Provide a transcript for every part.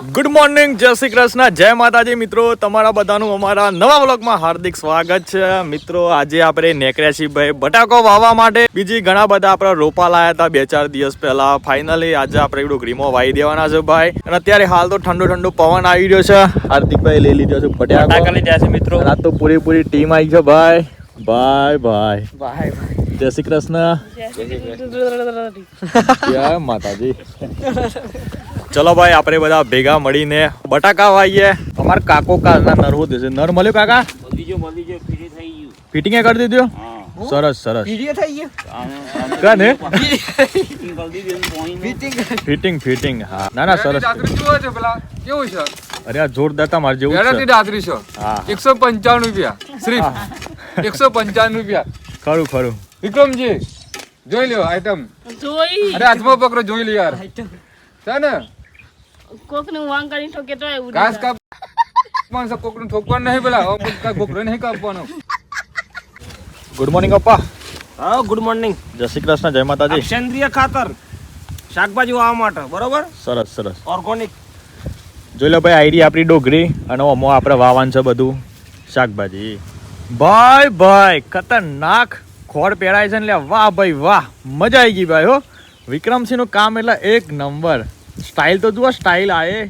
Good morning જય શ્રી કૃષ્ણ. જય માતાજી મિત્રો. તમારા બધાનું અમારા નવા વ્લોગમાં હાર્દિક સ્વાગત છે. મિત્રો આજે આપણે નેકર્યા છીએ ભાઈ બટાકો વાવવા માટે બીજી ઘણા બધા આપણે રોપા લાયા હતા બે ચાર દિવસ પહેલા. ફાઇનલી આજે આપણે ગ્રીમો વાવી દેવાના છે ભાઈ. અને અત્યારે હાલ તો ઠંડો ઠંડો પવન આવી રહ્યો છે. હાર્દિકભાઈ લઈ લીધો છે બટાકો. લીધા છે મિત્રો. રાત તો પૂરી પૂરી ટીમ આવી છે ભાઈ. ભાઈ ભાઈ. ભાઈ જય શ્રી કૃષ્ણ. જય માતાજી. ચલો ભાઈ આપણે બધા ભેગા મળીને બટાકા વાવીએ. અમાર કાકો કાલના નર હોતે છે. નર મળ્યો કાકા? મળી જો મળી જો ફીટી થઈ ગયું. ફિટિંગ કરી દીધું? સરસ સરસ. ફીટી થઈ ગયું? કાને ગલતી દેન પોઈન્ટ ફિટિંગ ફિટિંગ. ફિટિંગ હા. ના ના સરસ. જુઓ છો પેલા કેવું છે? અરે આ જોરદાર તમાર જેવું છે. વેરાયટી ડાકરી છો. હા. એકસો પંચાવન રૂપિયા શ્રીફ. એકસો પંચાવન રૂપિયા. ખરું ખરું. વિક્રમજી જોઈ લ્યો આઈટમ જોઈ. અરે હાથમાં પકડો જોઈ લ્યો યાર. છે ને? કોકનું વાંગ કરી ઠોકે તો એવું ઘાસ કાપ કોકનું ઠોકવાનું નહીં પેલા. નહીં કાપવાનો. Good morning Appa. હા ગુડ મોર્નિંગ જય શ્રી કૃષ્ણ જય માતાજી. સેન્દ્રિય ખાતર. શાકભાજી વાવવા માટે બરોબર? સરસ સરસ. ઓર્ગોનિક જોઈ લો ભાઈ આઈડી આપણી ડોગરી અને ઓમો આપણે વાવાન છે બધું. શાકભાજી. ભાઈ ભાઈ ખતરનાક ખોડ પહેરાય છે ને વાહ ભાઈ વાહ. મજા આવી ગઈ ભાઈ હો. વિક્રમસિંહનું કામ એટલે એક નંબર. સ્ટાઇલ તો જુઓ સ્ટાઇલ આએ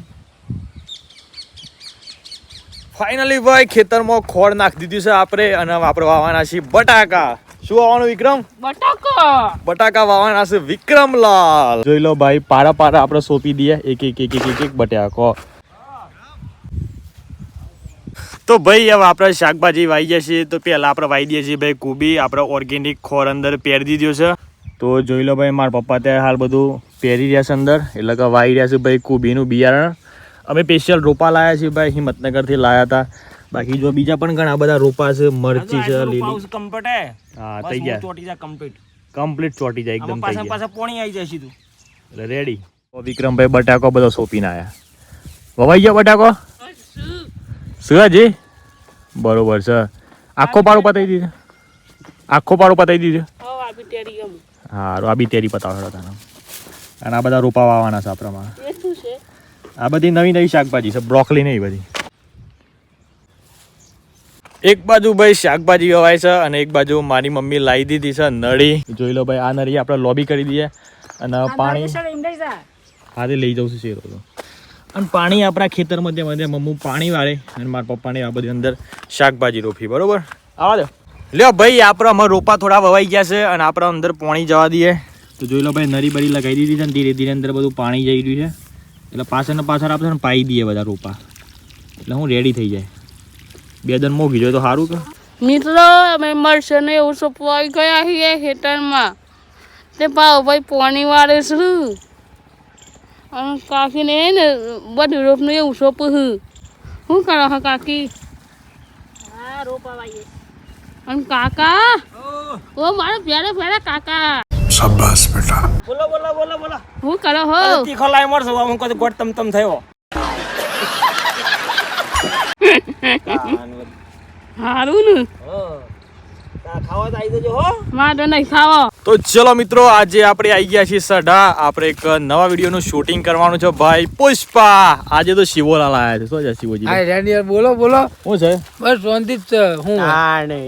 ફાઇનલી ભાઈ ખેતરમાં ખોડ નાખી દીધું છે આપણે અને આપણે વાવવાના છીએ બટાકા. શું વાવવાનું વિક્રમ? બટાકા. બટાકા વાવવાના છે વિક્રમલાલ. જોઈ લો ભાઈ પારા પારા આપણે સોંપી દઈએ. એક એક એક એક એક એક બટાકો. તો ભાઈ હવે આપણે શાકભાજી વાવી ગયા છીએ. તો પહેલાં આપણે વાવી દઈએ છીએ ભાઈ કુબી. આપણે ઓર્ગેનિક ખોર અંદર પહેરી દીધો છે. તો જોઈ લો ભાઈ મારા પપ્પા ત્યાં હાલ બધું પહેરી રહ્યા છે અંદર. એટલે કે વાવી રહ્યા છે ભાઈ કુબીનું બિયારણ. અમે સ્પેશિયલ રોપા લાયા છીએ ભાઈ હિંમતનગરથી લાયા હતા. બાકી જો બીજા પણ ઘણા બધા રોપા છે મરચી છે લીલી. કમ્પ્લીટ હે. હા થઈ ગયા. ચોટી જાય કમ્પ્લીટ કમ્પ્લીટ ચોટી જાય એકદમ પાછા પાછા પોણી આવી જાય તું એટલે રેડી વિક્રમભાઈ બટાકો બધો સોંપીને આયા. વવાઈ ગયો બટાકો? સુરજી બરોબર છે. આખો પાડો પતાવી દીધો. આખો પાડો પતાવી દીધો. હો આપી ટેરી ગમ હા આ બી તેરી પતાવો તને. અને આ બધા રોપા વાવવાના છે આપણામાં આ બધી નવી નવી શાકભાજી છે બ્રોકલી નહીં બધી. એક બાજુ ભાઈ શાકભાજી વવાય છે અને એક બાજુ મારી મમ્મી લાવી દીધી છે નળી. જોઈ લો ભાઈ આ નળી આપણે લોબી કરી દઈએ અને પાણી હાથે લઈ જાઉં છું શેરો તો. અને પાણી આપણા ખેતરમાં ત્યાં મમ્મી પાણી વાળે અને મારા પપ્પાને આ બધી અંદર શાકભાજી રોપી બરોબર? આવા દો. લ્યો ભાઈ આપણે અમારા રોપા થોડા વવાઈ ગયા છે અને આપણે અંદર પાણી જવા દઈએ. તો જોઈ લો ભાઈ નરી બરી લગાવી દીધી છે ને ધીરે ધીરે અંદર બધું પાણી જઈ રહ્યું છે. એટલે પાછળ ને પાછળ આપણે ને પાઈ દઈએ બધા રોપા. એટલે હું રેડી થઈ જાય. બે દન મોગી જોઈએ તો સારું કે? મિત્રો અમે મળશે ને એવું સોપવાઈ ગયા છીએ ખેતરમાં. તે ભાવ ભાઈ પાણી વાળે છું. અને કાકીને હે ને બધું રોપનું એવું સોંપું છું. શું કરો હા કાકી? અને કાકા? ઓ મારો પ્યારા પ્યારા કાકા. બોલો બોલો બોલો બોલો. હું કરો હો? તીખો લાઈ મળશે હું કદી ગોટ તમ તમ થયો. હારું ને. તો આવી જજો હો. મારે નહીં ખાવો તો ચલો મિત્રો આજે આપણે આવી ગયા છીએ સઢા. આપણે એક નવા વિડીયોનું શૂટિંગ કરવાનું છે ભાઈ પુષ્પા. આજે તો શિવોલાલ આવ્યા છે. શું છે શિવજી? હા બોલો બોલો. શું છે? બસ શાંતિ જ છે હું.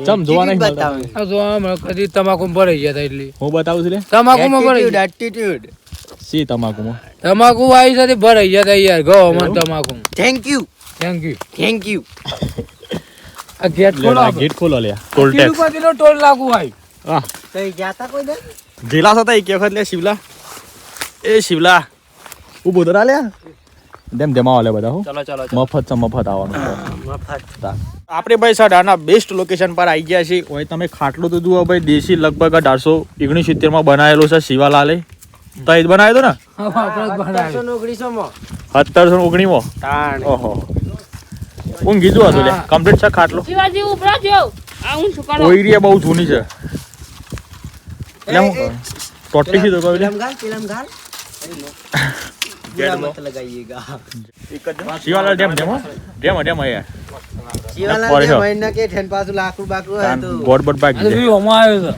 ચમ જોવા નહીં મળતા? જોવા મને કદી તમાકુ ભરાઈ ગયા હતા એટલે. હું બતાવું છું તમાકુ તમાકુમાં ભરાઈ ગયા. એટીટ્યુડ સી તમાકુમાં? તમાકુ આવી સાથે ભરાઈ ગયા હતા યાર. ગો મને તમાકુ thank you thank you thank you આ ગેટ ખોલો આ ગેટ ખોલો લે. ટોલ ટેક્સ તિરુપતિનો ટોલ લાગુ હોય. હા. કઈ જાતા કોઈ દે ગેલા હતા એક વખત લે શિવલા. એ શિવલા. ઊભો ધરા લે. દેમ દેમાવા લે બધા હું. ચલો ચલો મફત છે મફત આવવાનું. મફત. આપણે ભાઈ સાડાના બેસ્ટ લોકેશન પર આવી ગયા છીએ. ઓય તમે ખાટલું તો જુઓ ભાઈ દેશી લગભગ અઢારસો ઓગણીસમાં બનાવેલું છે શિવાલાલે. તઈ જ બનાવ્યો ને? સત્તરસો ઓગણીમો ઓહો. હું કીધું હતું કમ્પ્લીટ છે ખાટલો. શિવાજી બહુ જૂની છે. લે હું કે ઠેન પાછું તો.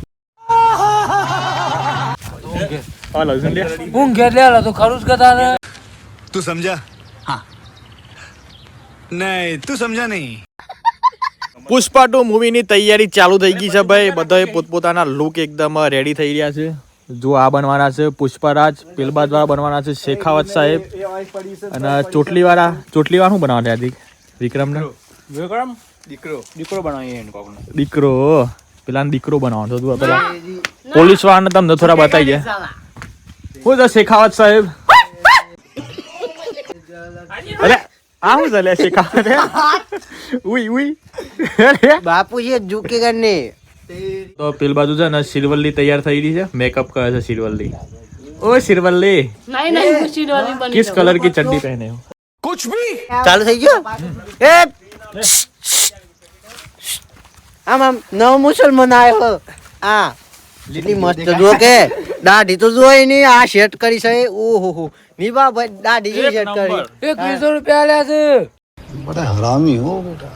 ખરું જ કતા તું સમજા? નહીં તું સમજા નહીં. પુષ્પા ટુ મૂવીની તૈયારી ચાલુ થઈ ગઈ છે ભાઈ. બધા પોતપોતાના લુક એકદમ રેડી થઈ રહ્યા છે. જો આ બનવાના છે પુષ્પરાજ પિલબાજ વાળા બનવાના છે શેખાવત સાહેબ. અને ચોટલી વાળા ચોટલી વાળા શું બનાવવાના હાર્દિક? વિક્રમ ને વિક્રમ? દીકરો. દીકરો બનાવીએ દીકરો. પેલા દીકરો બનાવવાનો તું પેલા પોલીસ વાળાને તમને થોડા બતાવી ગયા હું શેખાવત સાહેબ? અરે आहू झाले असे का उई उई बापू ये झुके करने तो पिल बाजू जा ना सिरवल्ली तैयार थई री छे मेकअप का छे सिरवल्ली ओ सिरवल्ली नहीं नहीं कुछ सिरवल्ली बनी किस कलर की चड्डी पहने हो? कुछ भी। चालू थई गयो ए हम हम नव मुसलमान आए हो आ કેટલી મસ્ત જો કે દાઢી તો જોઈ નહીં આ સેટ કરી છે ઓહો હો નીબા ભાઈ દાઢી જે સેટ કરી. એક વીસો રૂપિયા આલ્યા છે.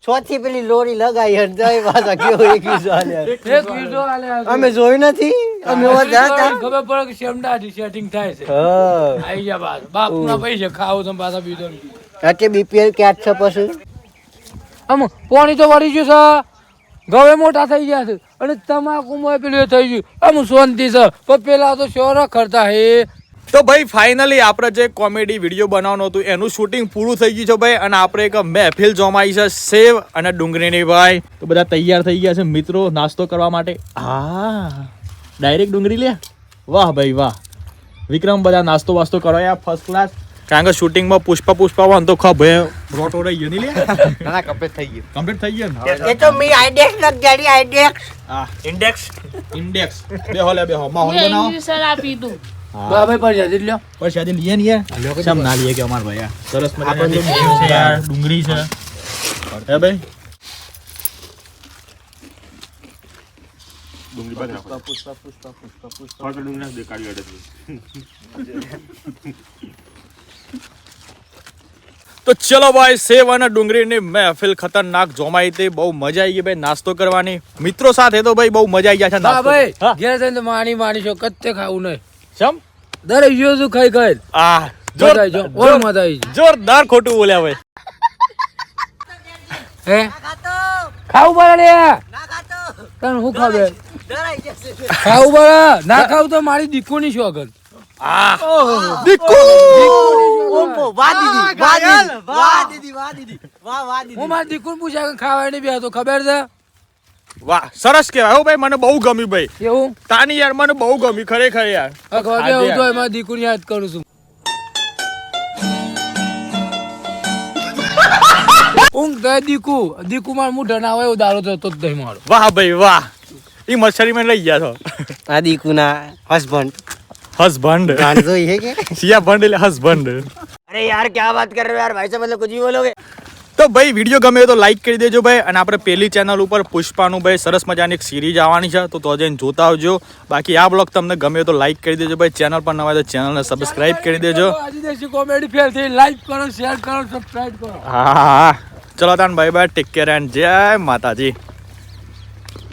ચોથી પેલી લોરી લગાઈ હે જય પાછા કેવો એક વીસો આલ્યા. એક વીસો આલ્યા અમે જોયું નથી. અમે વધારે હતા. ખબર પડે કે શેમડાથી સેટિંગ થાય છે. હા. આઈ જા બાદ બાપના પૈસા ખાવ તો પાછા બીજો એટલે બીપીએલ કેટ છે પછી? આમ પાણી તો વળી ગયું છે. ગવે મોટા થઈ ગયા છે. અને તમાકુ માં પેલું થઈ ગયું. આમ શાંતિ છે. પણ પેલા તો શોરા કરતા હે. તો ભાઈ ફાઇનલી આપણે જે કોમેડી વીડિયો બનાવવાનું હતું, એનું શૂટિંગ પૂરું થઈ ગયું છે ભાઈ. અને આપણે એક મહેફિલ જમાઈ છે સેવ અને ડુંગળીની ભાઈ. તો બધા તૈયાર થઈ ગયા છે મિત્રો, નાસ્તો કરવા માટે. હા. ડાયરેક્ટ ડુંગળી લે. વાહ ભાઈ, વાહ. વિક્રમ બધા નાસ્તો વાસ્તો કરો ફર્સ્ટ ક્લાસ કારણ કે શૂટિંગમાં પુષ્પા પુષ્પા વાન તો ખભે રોટ ઓરાઈ ગયો નહીં ના ના કમ્પ્લીટ થઈ ગયું. કમ્પ્લીટ થઈ ગયું એ તો મી આઈડેક્સ લગ આઈડેક્સ ઇન્ડેક્સ ઇન્ડેક્સ બે હોલે બે હો. માહોલ બનાવો? સર આપી દઉં. બા પર છે ડુંગળી છે. પુષ્પા પુષ્પા પુષ્પા પુષ્પા. ડુંગળી નાખ તો ચલો ભાઈ સેવ અને ડુંગળીની મહેફિલ ખતરનાક જોમાઈ હતી. બહુ મજા આવી ગઈ ભાઈ નાસ્તો કરવાની. મિત્રો સાથે તો ભાઈ બહુ મજા આવી ગયા છે ના ભાઈ ઘેર જઈને તો માણી માણી છો કચ્ચે ખાવું નહીં. ચમ? દરેક જો શું ખાઈ ખાઈ? આ મજા જો ઓર મજા આવી જોરદાર ખોટું બોલ્યા ભાઈ. હે? ખાવું પડે લે તને શું ખાવે ખાવું પડે? ના ખાવું તો મારી દીકુની શું આગળ ઓપો વાહ દીદી વાહ દીદી વાહ દીદી વાહ દીદી વાહ વાહ દીદી હું મારી દીકુને પૂછ્યા કે ખાવા નહીં બે ખબર છે? વાહ સરસ કહેવાય. હો ભાઈ મને બહુ ગમ્યું ભાઈ. એવું? તાની યાર મને બહુ ગમી ખરેખર યાર. ખબર હું તો એમાં દીકુને યાદ કરું છું. ઊંઘ દીકુ. દીકુ માર ના હોય એવું દારૂ થતો જ નહીં મારો. વાહ ભાઈ વાહ. એ મચ્છરી માં લઈ ગયા છો. આ દીકુના હસબન્ડ હસબન્ડ જોઈ હે કે? સિયા ભંડ એટલે હસબન્ડ અરે યાર ક્યાં વાત કર યાર ભાઈ સાહેબ મતલબ કુછ ભી બોલોગે? તો ભાઈ વીડિયો ગમે તો લાઈક કરી દેજો ભાઈ અને આપણે પહેલી ચેનલ ઉપર પુષ્પાનું ભાઈ સરસ મજાની એક સિરીઝ આવવાની છે તો તો જઈને જોતા આવજો. બાકી આ બ્લોગ તમને ગમે તો લાઈક કરી દેજો ભાઈ ચેનલ પર નવા તો ચેનલને સબસ્ક્રાઇબ કરી દેજો. કોમેડી ફેલ થઈ લાઈક કરો શેર કરો સબસ્ક્રાઇબ કરો. હા હા ચલો તાન ભાઈ ભાઈ ટેક કેર એન્ડ જય માતાજી.